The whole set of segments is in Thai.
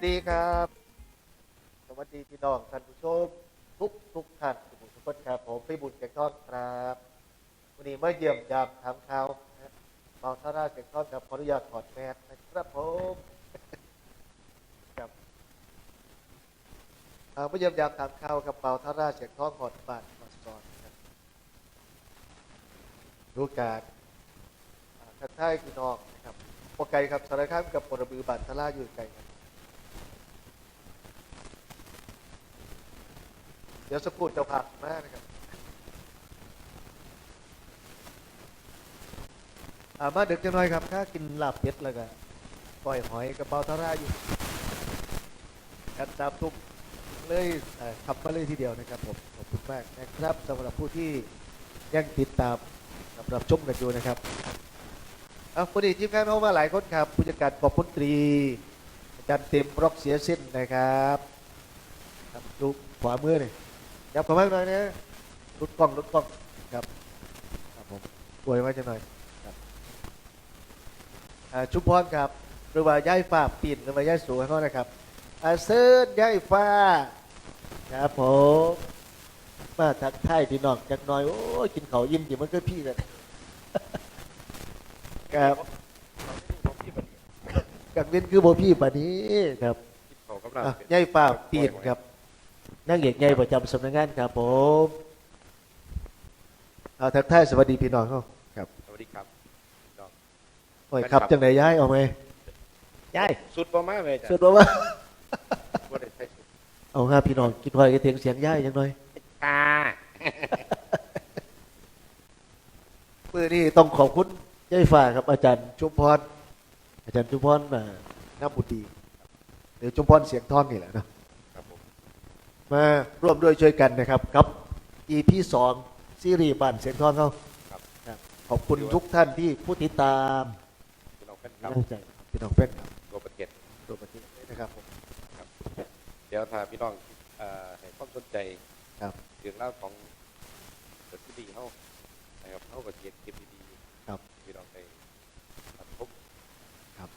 วัสดีครับ สวัสดีพี่น้องท่านผู้ชม ทุกทุกท่านทุกทุกคนครับผมพี่บุญแกงทอดครับวันนี้มาเยี่ยมยามถามข่าวนะเมาท่าราแกงทอดครับขออนุญาตถอดแมสนะครับผมครับมาเยี่ยมยามถามข่าวกับเมาท่าราเสียงทองหอดบาทมาสอนครับรู้การอ่าทักทายพี่น้องนะครับปกไก่ครับสารคามกับปรบือบานทาราอยู่ไกลครับ เดี๋ยวสักครู่จะผักมานะครับอามาดึกจังหน่อยครับถ้ากินลาบเป็ดแล้วก็ปล่อยหอยกระเป๋าทาร่าอยู่กันตามทุกเลยขับมาเลยทีเดียวนะครับผมขอบคุณมากนะครับสำหรับผู้ที่ยังติดตามสำหรับชมกันอยู่นะครับเอาพอดีทีมงานเข้ามาหลายคนครับผู้จัดการปอบพลตรีอาจารย์เต็มร็อกเสียสิ้นนะครับครับดูขวามือนี่ ยับเข้ามาหน่อยนะรุดกล้องรุดกล้องครับครับผมป่วยมาจะหน่อยครับอ่าชุมพรครับหรือว่าย้ายฟ้าปิ่นหรือว่าย้ายสูงเขานะครับอาเซิร์นย้ายฟ้าครับผมมาทักทายพี่น้องจักหน่อยโอ้ยกินเขาวยิ้มดิมันก็พี่กันครับกังเว้นคือโบพี่ป่านนี้ครับเขากำลังอะเป็น ย้ายฟ้าปิ่นครับ นั่งเอกใหญ่ประจำสำนักงานครับผมเอาทักทายสวัสดีพี่น้องเขาครับสวัสดีครับน้อง โอ้ยครับจังไหนย้ายเอาไหมย้ายสุดประมาณเลยจ้ะสุดว่าว่า ว่าได้ใช้สุดเอาครับพี่น้องกินหอยกระเทียงเสียงย้ายจังหน่อยค่ะมือนี้ต้องขอบคุณย้ายฝ่าครับ อาจารย์ชุมพรอาจารย์ชุมพรน่ะน้ำบุตรีหรือชุมพรเสียงท่อนนี่แหละเนาะครับผม มาร่วมด้วยช่วยกันนะครับครับ EP สองซีรีส์บ้านเสียงท่อนเขาครับครับขอบคุณทุกท่านที่ผู้ติดตามพี่น้องแฟนคลับตั้งใจพี่น้องเพื่อนครับตัวประเทศตัวประเทศนะครับผมครับ เดี๋ยวถ้าพี่น้องเอ่อให้ความสนใจครับ เรื่องเล่าวของเกิดที่ดีเขานะครับเขาก็เขียนคลิปดีๆครับพี่น้องไปรับชมครับ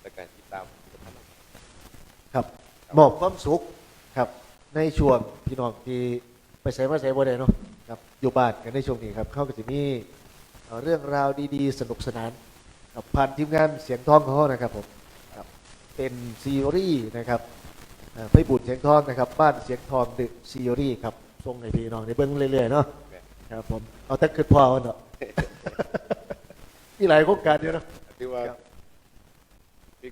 และการติดตามผลิตภัณฑ์ครับมอบความสุข ครับ ในช่วงพี่น้องที่ไปใส่มาใส่บ่ได้เนาะครับอยู่บ้านกันในช่วงนี้ครับเขาก็จะมีเอ่อเรื่องราวดีๆ สนุกสนานกับผ่านทีมงานเสียงทองของเขานะครับผมครับเป็นซีรีส์นะครับเอ่อพี่บุญเสียงทองนะครับ บ้านเสียงทองดึกซีรีส์ครับส่งให้พี่น้องในเบิ้งเรื่อยๆเนาะแม่ครับผมเอาแต่ขึ้นพอวันเนาะมีหลายโครงการอยู่เนาะถือว่าครับ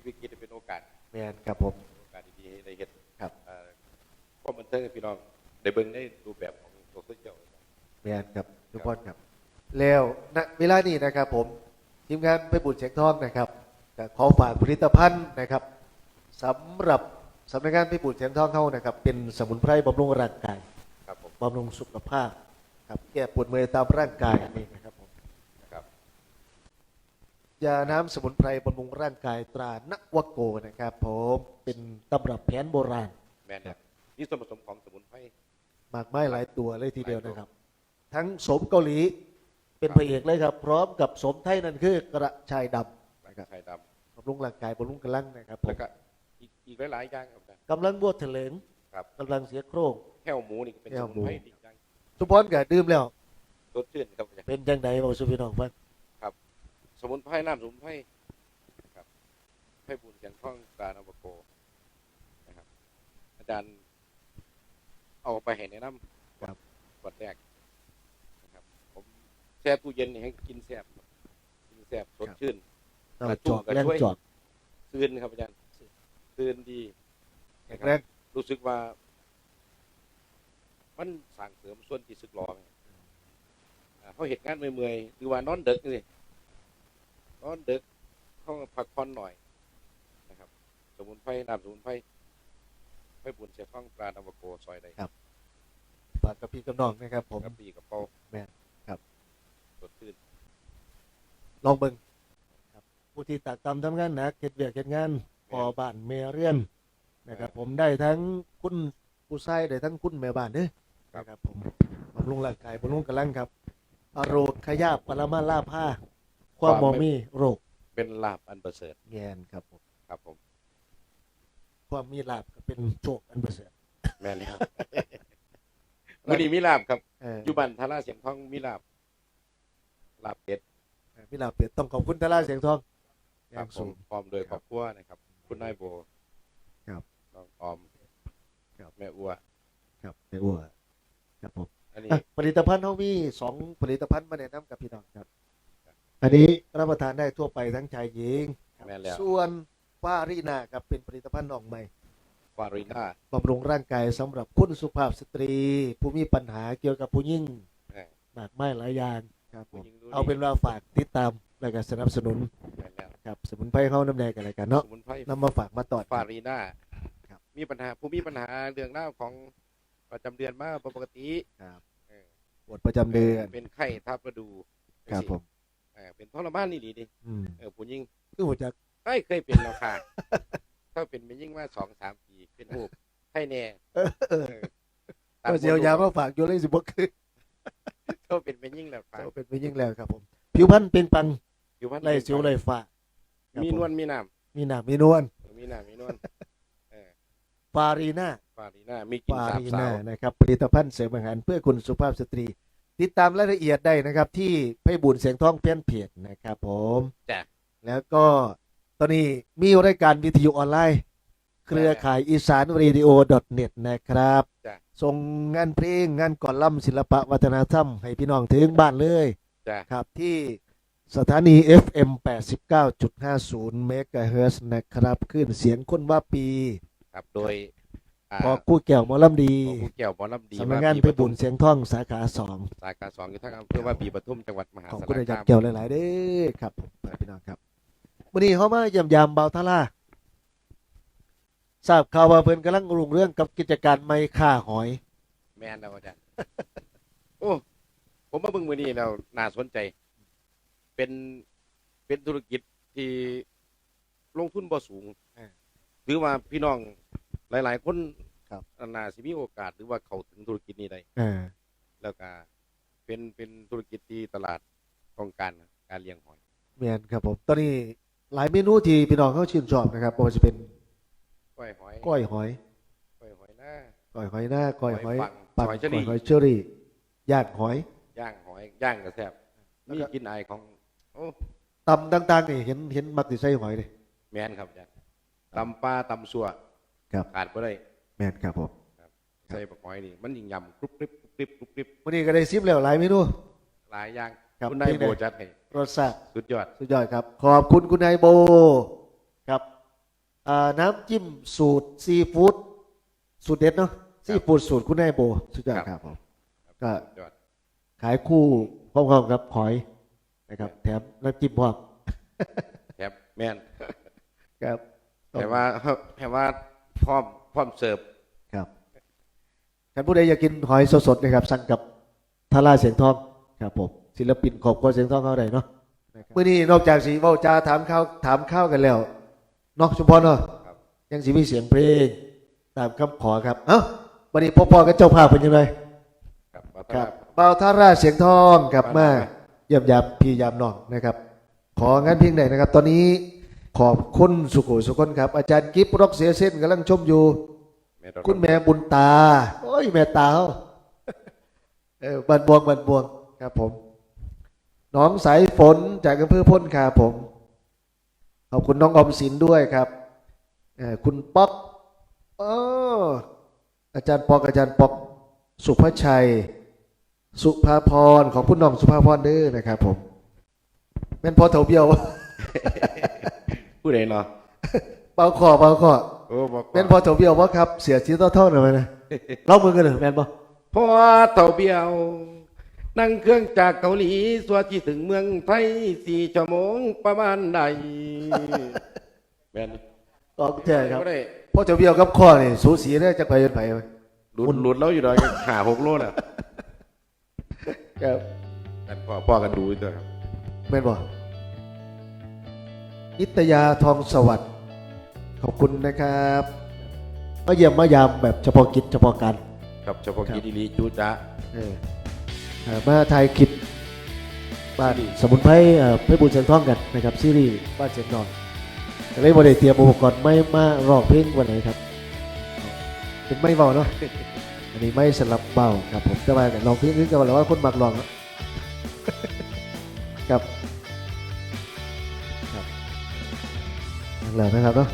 วิกฤตเป็นโอกาสแมนครับผมโอกาสดีๆให้ได้เห็นครับเอ่อ ความบันเทิงให้พี่น้องได้เบิ่งได้รูปแบบของโซเชียลแมนครับทุกคนครับ แล้วณเวลานี้นะครับผมทีมงานไปบุญเสียงทองนะครับก็ขอฝากผลิตภัณฑ์นะครับสำหรับสำนักงานไปบุญเสียงทองเขานะครับ เป็นสมุนไพรบำรุงร่างกายครับผมบำรุงสุขภาพครับแก้ปวดเมื่อยตามร่างกายนี่นะครับผมนะครับยาน้ำสมุนไพรบำรุงร่างกายตรานวโกนะครับ ผมเป็นตำรับแผนโบราณแมนครับ นี่ส่วนผสมของสมุนไพรมากไม้หลายตัวเลยทีเดียวหลายตัวนะครับ ทั้งสมเกาหลี เป็นพระเอกเลยครับ พร้อมกับสมไทยนั่นคือกระชายดำแล้วก็ไข่ดบำรุงร่างกายบำรุงกำลังนะครับำผแล้วมก็อีกอีกหลายๆอย่างครับอาจารย์กำลังบวชเถลิงครับกำลังเสียโครงแค่วหมูนี่ก็เป็นแค่สวหมู มุนไพรดีจังทุกพนก็ดื่มแล้ว สดชื่นครับอาจารย์เป็นจังไดบอกสุพี่น้องฟังสมุนไพรน้ำสมุนไพรนะครับไพรบุญเสียงท่องตานวโกนะครับ อาจารย์เอาไป ให้แนะนำครับวัดแรกนะครับ ผมแช่ตู้เย็นนี่ให้กินแซ่บครับกินแซ่บสดชื่นเอากระจชุ่อมกกระแรงชวยจอกตื่นครับอาจารย์ตื่นดีแข็นะงคแรรับงรู้สึกว่า มันสั่งเสริมส่วนที่สึกหรอไงอ่าเขาเหตุงานเมื่อยๆหรือว่านอนดึกนี่นอนดึกเขาพักผ่อนหน่อยนะครับ สมุนไพรน้ำสมุนไพรไพรบุญเสียข้องปลานวโกซอยใดฝากกับพี่กับน้องนะครับ ผม กับปีกับเป้าแม่นครับ สดชื่นลองเบิ่งครับผู้ที่ตักตำทำงานหนักเฮ็ดเวียกเฮ็ดงานพอบ้านเมเรียนนะครับ ผมได้ทั้งคุณผู้ชายได้ทั้งคุณแม่บ้านเด้อนะครับ ผมบำรุงร่างกายบำรุงกำลังครับอโรคขยาบปรมาลาภาความบ่มีโรคเป็นลาบอันประเสริฐแงนครับผมครับผม ความมีลาบก็เป็นโชคอันประเสริฐแม่นแล้ว วันนี้มีลาบครับเอออยู่บ้านทาราเสียงทองมีลาบลาบเป็ดมีลาบเป็ดต้องขอบคุณตาลาเสียงทองครัย่าบงผสูมง พร้อมโดยครอบครัวนะครับ คุณนายโบครับน้องออมครับ แม่อัว ครับในอ้วครับผมอันนี้ อะผลิตภัณฑ์เขามีสองผลิตภัณฑ์มาแนะนำกับพี่น้องครับ อันนี้รับประทานได้ทั่วไปทั้งชายหญิงแม่นแล้ว ส่วนฟารีนาครับเป็นผลิตภัณฑ์ออกใหม่ ฟาริน่าบำรุงร่างกายสำหรับคุณสุภาพสตรี ผู้มีปัญหาเกี่ยวกับผู้ยิ่งเออมากมายหลายอย่างครับผมผู้หญิงดูดีเอาเป็นว่าฝากติดตามและก็สนับสนุนแม่นแล้วครับสมุนไพรเข้าน้ำแดงกันอะไรกันเนาะสมุนไพรนำมาฝากมาตอดฟารีน่าครับมีปัญหาผู้มีปัญหาเรื่องเล่าวของประจำเดือนมาปกติครับเออปวดประจำเดือนเป็นไข้ทับกระดูครับผมเออเป็นทรมานนี่ดีดิอืมเออผู้หญิงคือหัวจักเอ้ยเคยเป็นแล้วค่ะ ถ้าเป็นไม่ยิ่งมาสองสามปีเป็นหูบให้แน่เออตมก็เสียวยามาฝากอยู่เลยสิบกคือถ้าเป็นไม่ยิ่งแล้วค่ะก็เป็นไปยิ่งแล้วครับ ผม ผิวพรรณเป็นปังอยู่พันไล่สิวไล่ฝ้าครับมีผนวลมีน้มีหนามมีนวลำมีน้ำมีนวลเออฟารีนาฟารีน่ามีกลินฟาสาบรีสานาวนะครับผลิตภัณฑ์เสริมอาหารเพื่อคุณสุภาพสตรี ติดตามรายละเอียดได้นะครับ ที่ไพบุญเสียงทองเพี้ยนเพจนะครับ ผมจ้ะแล้วก็ ตอนนี้มีรายการวิทยุออนไลน์ เครือข่ายอีสานรีดิโอ .net นะครับจ้ะ ส่งงานเพลงงานก่อนล่ำศิลปะวัฒนธรรม ให้พี่น้องถึงบ้านเลย จ้ะครับที่สถานี FM 89.50เมกะเฮิรตซ์นะครับขึ้นเสียงคนว่าปี ครับโดยอ่าพอกู้แก้วหมอลำดีของผู้แก้วหมอลำดีสำนักงานปีไปปทุบุมญเสียงท่องสาขาสองสาขาสองอยู่ทางอำเภอว่าปีปทุมจังหวัดมหาของสารคุณอาจารคามย์เกี่ยวหลาย ๆ เด้อครับผมพี่น้องครับ วันนี้เขามายำยำเบาทาร่าทราบข่าวว่าเพิ่นกำลังรุ่งเรื่องกับกิจการไม่ค่าหอย แม่นแล้วอาจารย์ โอ้ ผมมาเบิ่งมือนี้แล้วน่าสนใจ เป็นเป็นธุรกิจที่ลงทุนบ่สูงอ่าหรือว่าพี่น้องหลาย ๆ คนครับ น่าสิมีโอกาสหรือว่าเข้าถึงธุรกิจนี้ได้ อ่าแล้วก็เป็นเป็นธุรกิจที่ตลาดต้องการการเลี้ยงหอยเมียนครับผม ตอนนี้ หลายเมนูที่พี่น้องเขาชื่นชอบนะครับบ่ว่าจะเป็นก้อยหอยก้อยหอยก้อยหอยหน้าก้อยหอยหน้าก้อยหอยหอยปังปังหอยเชก้อรี่อยหอยเชอรี่ย่างหอยย่างหอยย่างกระแซบแล้วมีก็กลินอายของโอ้ตำต่างๆนี่เห็นเห็นมักสิใส่หอยเลยแม่นครับอาจารย์ตำปลาตำสัวครับขาดบ่ได้แม่นครับผมใส่บักหอยนี่มันยิ่งยำกรุบกริบกรุบกริบกรุบกริบวันนี้ก็ได้ซิมแล้วหลายเมนูหลายอย่าง ครับคุณนายเป็นไงโบจัดให้รสชาติสุดยอด สุดยอดครับ ขอบคุณคุณนายโบครับอ่าน้ำจิ้มสูตรซีฟู้ดสูตรเด็ดเนาะซีฟู้ดสูตรคุณนายโบ สุดยอดครับผมก็สุดยอดขายคู่พร้อมๆกับหอยนะครับ แถมน้ำจิ้มพร้อมแถบแม่นครับแต่ว่าแต่ว่าพร้อมพร้อมเสิร์ฟครับท่านผู้ใดอยากกินหอยสดๆนะครับ สั่งกับทาราเสียงทองครับผม ศิลปินขอบคุณเสียงทองเขาได้เนาะเมื่อนี้นอกจากสีเว้าจาถามข้าวถามข้าวกันแล้วเนอกชุมพรเนาะครับยังสิมีเสียงเพลงตามคำขอครับเอ้าวันนี้พ่อๆกับเจ้าภาพเป็นยังไงครับขอคต้อนรัรับบเบาท่าราชเสียงทองกลับมาครับเยี่ยมยามพี่ยามน้องนะครับ ของานเพียงใดนะครับ ตอนนี้ขอบคุณสุขุสุคนครับ อาจารย์กิฟต์ร็อกเสียเส้นกำลังชมอยู่แม่ดอกคุณแม่บุญตา โอ้ยแม่ตาเขาเออบันบวงบันบวงครับผม น้องสายฝนจากอำเภอพ้นครับผม ขอบคุณน้องออมสินด้วยครับเออคุณป๊อกเอออาจารย์ป๊อกอาจารย์ป๊อกสุภชัย สุภาพรของคุณน้องสุภาพรเด้อนะครับผมแม่นพอเถาเบี้ยวผู้ใดเนาะเบาคอเบาคอโอ้บอกแม่นพอเถาเบี้ยววะครับ เสียชีวิตเท่าๆหน่อยไหมนะเล่ามือกันเหรอแม่นปะพอเต่าเบี้ยว นั่งเครื่องจากเกาหลีสวัสดีถึงเมืองไทยสี่ชั่วโมงประมาณใดแม่นก็แท้ครับบ่ได้พอเถาเบี้ยวกับข้อนี่สูสีได้จากไปเป็นไปไหมหลุดหลุดแล้วอยู่ดอยหาหกโลน่ะครับกันพ่อพ่อกันดูด้วยครับแม่นบ่นิตยาทองสวัสดิ์ขอบคุณนะครับมาเยี่ยมมายามแบบเฉพาะกิจเฉพาะการกับเฉพาะครับกิจดีลีจูจ้าเออเอ่อ มาถ่ายคลิปบ้านซีรีส์สมุนไพรเอ่อเพชรบุญเสียงทองกันนะครับซีรีส์บ้านเสียงนอนก็เลยบริเตรียมอุปกรณ์ไม่มาร้องเพลงวันไหนครับ เป็นไม่เบาเนาะอันนี้ไม่สลับเบาครับผมจะมากันลองเพลงนี้กันแล้วว่าคนมักลองเนาะครับครับนั่นแหละนะครับเนาะ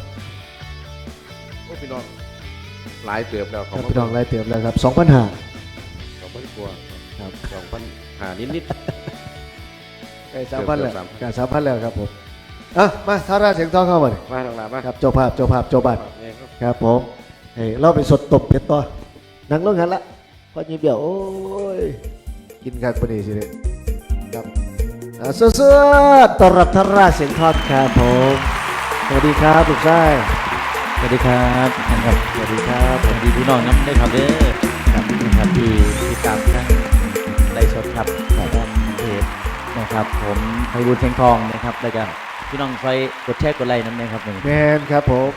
โอ้พี่น้องหลายเติบแล้วคเขารับมาพี่น้องรายเติมแล้วครับสองพันห้าสองพันกว่าครับสองพัน หานิดนิดใกล้สามพันแล้วเกือบ3,000ใกล้สามพันแล้วครับผมอะมาท่าราเสียงทองเข้ามาดิๆมาทางหลังมาครับเจ้าภาพเจ้าภาพเจ้าบัตรเนี่ยครับครับผมเฮ้ยเราไปสดตบเป็ดต่อนั่งลงกันละพอยิ้มเบี้ยวโอ้ยกินกันพอดีสิเลยครับอ่าเสื้อๆต้อนรับท่านราชเสียงทอดครับผมสวัสดีครับลูกชายสวัสดีครับนะครับสวัสดีครับสวัสดีพี่น้องน้ำได้ครับเด้อครับนะครับที่ติดตามทางไลฟ์ สดครับแฟนเพจนะครับผมไพบูลย์เชียงทองนะครับแล้วก็พี่น้องคอยกดแชร์กดไลค์น้ำนะครับหนึ่งแมนครับผม